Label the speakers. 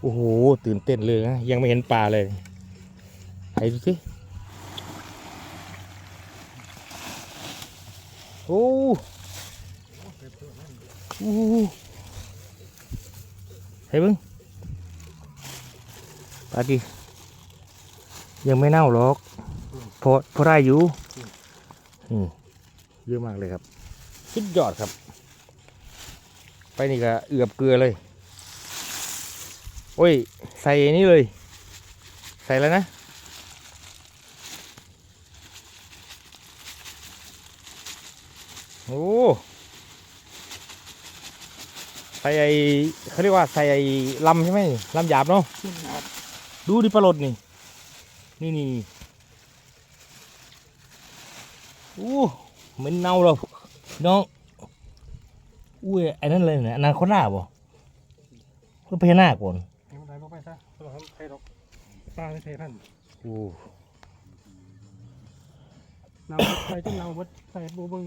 Speaker 1: โอ้โห ตื่นเต้นเลยนะ ยังไม่เห็นปลาเลยไหดูสิ โอ้โอ้เฮ้ยเบิ้งปลาดิยังไม่เน่าหรอก พอพอได้อยู่อืมเยอะมากเลยครับ สุดยอดครับ ไปนี่ก็เอือบเกลือเลย โอ้ย ใส่อันนี้เลย ใส่แล้วนะ โอ้ใส่ไอเขาเรียกว่าใส่ไอลำใช่ไหมลำหยาบเนาะดูดิปลาหลดนี่ นี่นี่นี่โอ้เหม็นเน่าแล้วพี่น้องอุ้ยไอ้นั่นเลยเนี่ยอนาคตหน้าบ่เพื่อพญานาคก่อน
Speaker 2: ให้มันได้บ่ไปซะเราทำใครดอกปลาไม่ใช่พัน
Speaker 1: โอ้
Speaker 2: เนาไปจนเนาเบิดใส่บูเบิง